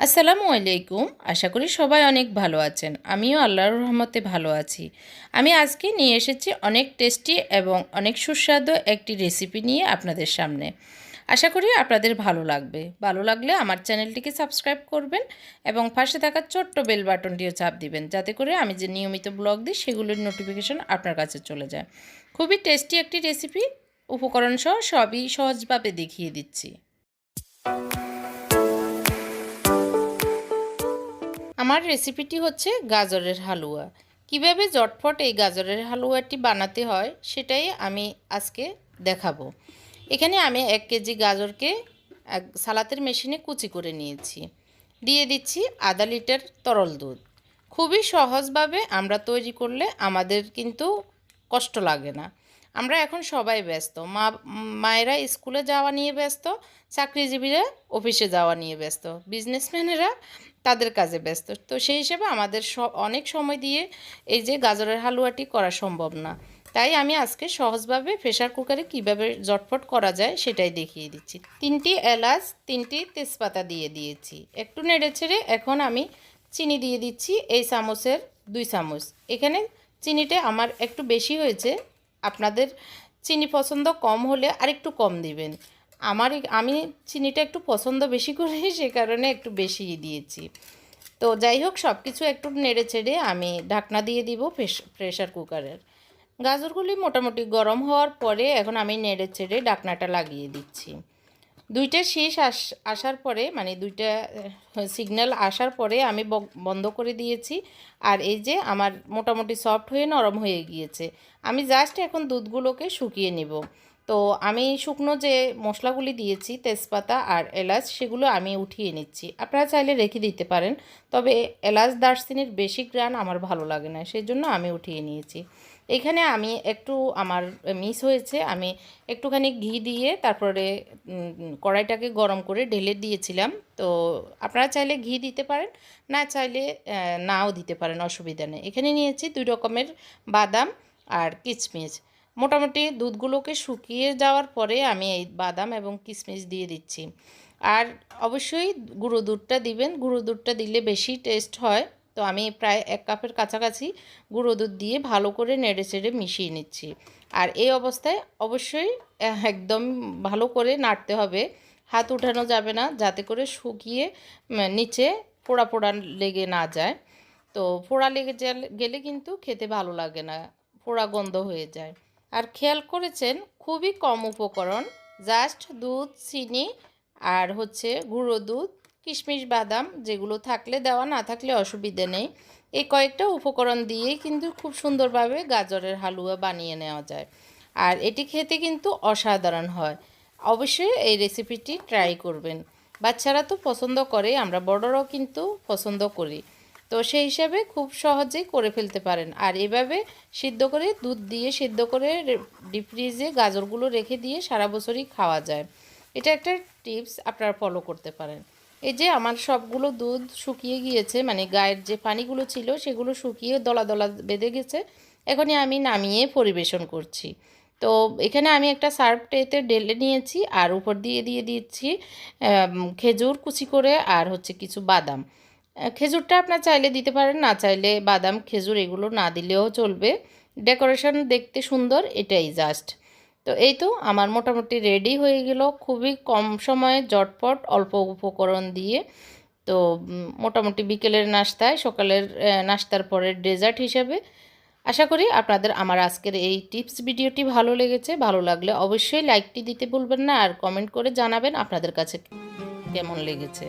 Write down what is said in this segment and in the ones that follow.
আসসালামু আলাইকুম। আশা করি সবাই অনেক ভালো আছেন। আমিও আল্লাহর রহমতে ভালো আছি। আমি আজকে নিয়ে এসেছি অনেক টেস্টি এবং অনেক সুস্বাদু একটি রেসিপি নিয়ে আপনাদের সামনে। আশা করি আপনাদের ভালো লাগবে। ভালো লাগলে আমার চ্যানেলটিকে সাবস্ক্রাইব করবেন এবং পাশে থাকা ছোট্ট বেল বাটনটিও চাপ দিবেন, যাতে করে আমি যে নিয়মিত ব্লগ দিই, সেগুলোর নোটিফিকেশন আপনার কাছে চলে যায়। খুবই টেস্টি একটি রেসিপি। উপকরণ সহ সবই সহজভাবে দেখিয়ে দিচ্ছি। আমার রেসিপিটি হচ্ছে গাজরের হালুয়া। কীভাবে জটফট এই গাজরের হালুয়াটি বানাতে হয় সেটাই আমি আজকে দেখাবো। এখানে আমি এক কেজি গাজরকে সালাতের মেশিনে কুচি করে নিয়েছি। দিয়ে দিচ্ছি আধা লিটার তরল দুধ। খুবই সহজভাবে আমরা তৈরি করলে আমাদের কিন্তু কষ্ট লাগে না। আমরা এখন সবাই ব্যস্ত। মা, মায়েরা স্কুলে যাওয়া নিয়ে ব্যস্ত, চাকরিজীবীরা অফিসে যাওয়া নিয়ে ব্যস্ত। বিজনেসম্যানেরা তাদের কাজে ব্যস্ত। তো সেই হিসেবে আমাদের অনেক সময় দিয়ে এই যে গাজরের হালুয়াটি করা সম্ভব না। তাই আমি আজকে সহজভাবে প্রেশার কুকারে কীভাবে জটফট করা যায় সেটাই দেখিয়ে দিচ্ছি। তিনটি এলাচ, তিনটি তেজপাতা দিয়ে দিয়েছি। একটু নেড়ে ছেড়ে এখন আমি চিনি দিয়ে দিচ্ছি। এই চামচের দুই চামচ। এখানে চিনিটা আমার একটু বেশি হয়েছে। আপনাদের চিনি পছন্দ কম হলে আর একটু কম দিবেন। আমার আমি চিনিটা একটু পছন্দ বেশি করি, সে কারণে একটু বেশি দিয়েছি। তো যাই হোক সব কিছু একটু নেড়ে চেড়ে আমি ঢাকনা দিয়ে দিব প্রেশার কুকারের। গাজরগুলি মোটামুটি গরম হওয়ার পরে এখন আমি নেড়ে চেড়ে ঢাকনাটা লাগিয়ে দিচ্ছি। দুইটা শেষ আস, আসার পরে মানে দুইটা সিগন্যাল আসার পরে আমি বন্ধ করে দিয়েছি। আর এই যে আমার মোটামুটি সফট হয়ে নরম হয়ে গিয়েছে। আমি জাস্ট এখন দুধগুলোকে শুকিয়ে নিব। তো আমি শুকনো যে মশলাগুলি দিয়েছি, তেজপাতা আর এলাচ, সেগুলো আমি উঠিয়ে নিচ্ছি। আপনারা চাইলে রেখে দিতে পারেন, তবে এলাচ, দারচিনির বেশি গ্রান আমার ভালো লাগে না সেই জন্য আমি উঠিয়ে নিয়েছি। এখানে আমি একটু, আমার মিস হয়েছে, আমি একটুখানি ঘি দিয়ে তারপরে কড়াইটাকে গরম করে ঢেলে দিয়েছিলাম, তো আপনারা চাইলে ঘি দিতে পারেন, না চাইলে নাও দিতে পারেন, অসুবিধা নেই। এখানে নিয়েছি দুই রকমের বাদাম আর কিচমিচ মোটামুটি দুধগুলোকে শুকিয়ে যাওয়ার পরে আমি এই বাদাম এবং কিশমিশ দিয়ে দিচ্ছি। আর অবশ্যই গুঁড়ো দুধটা দিবেন। গুঁড়ো দুধটা দিলে বেশি টেস্ট হয়। তো আমি প্রায় এক কাপের কাছাকাছি গুঁড়ো দুধ দিয়ে ভালো করে নেড়ে চেড়ে মিশিয়ে নিচ্ছি। আর এই অবস্থায় অবশ্যই একদম ভালো করে নাড়তে হবে। হাত উঠানো যাবে না, যাতে করে শুকিয়ে নিচে পোড়া পোড়া লেগে না যায়। তো পোড়া লেগে গেলে কিন্তু খেতে ভালো লাগে না, পোড়া গন্ধ হয়ে যায়। আর খেয়াল করেছেন, খুবই কম উপকরণ জাস্ট দুধ, চিনি আর হচ্ছে গুঁড়ো দুধ, কিশমিশ, বাদাম যেগুলো থাকলে দেওয়া না থাকলে অসুবিধে নেই। এই কয়েকটা উপকরণ দিয়েই কিন্তু খুব সুন্দরভাবে গাজরের হালুয়া বানিয়ে নেওয়া যায়। আর এটি খেতে কিন্তু অসাধারণ হয়। অবশ্যই এই রেসিপিটি ট্রাই করবেন। বাচ্চারা তো পছন্দ করে, আমরা বড়রাও কিন্তু পছন্দ করি। তো সেই হিসাবে খুব সহজেই করে ফেলতে পারেন। আর এভাবে সিদ্ধ করে, দুধ দিয়ে সিদ্ধ করে ডিপ ফ্রিজে গাজরগুলো রেখে দিয়ে সারা বছরই খাওয়া যায়। এটা একটা টিপস আপনারা ফলো করতে পারেন। এই যে আমার সবগুলো দুধ শুকিয়ে গিয়েছে মানে গায়ের যে পানিগুলো ছিল সেগুলো শুকিয়ে দলা দলা বেঁধে গেছে, এখনই আমি নামিয়ে পরিবেশন করছি। তো এখানে আমি একটা সার্ভ ট্রেতে ডেলে নিয়েছি আর উপর দিয়ে দিয়ে দিচ্ছি খেজুর কুচি করে আর হচ্ছে কিছু বাদাম। খেজুরটা আপনার চাইলে দিতে পারেন, না চাইলে বাদাম, খেজুর এগুলো না দিলেও চলবে। ডেকোরেশন দেখতে সুন্দর, এটাই জাস্ট তো এই তো আমার মোটামুটি রেডি হয়ে গেল, খুবই কম সময়ে জটপট অল্প উপকরণ দিয়ে। তো মোটামুটি বিকেলের নাস্তায়, সকালের নাস্তার পরের ডেজার্ট হিসাবে। আশা করি আপনাদের আমার আজকের এই টিপস ভিডিওটি ভালো লেগেছে। ভালো লাগলে অবশ্যই লাইকটি দিতে ভুলবেন না, আর কমেন্ট করে জানাবেন আপনাদের কাছে কেমন লেগেছে।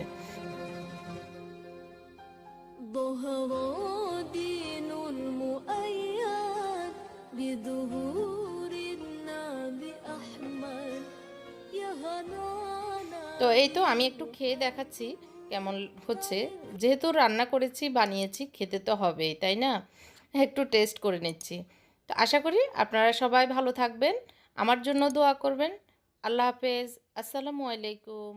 তো এই তো আমি একটু খেয়ে দেখাচ্ছি কেমন হচ্ছে। যেহেতু রান্না করেছি, বানিয়েছি, খেতে তো হবেই, তাই না? একটু টেস্ট করে নিচ্ছি। তো আশা করি আপনারা সবাই ভালো থাকবেন। আমার জন্য দোয়া করবেন। আল্লাহ হাফেজ। আসসালামু আলাইকুম।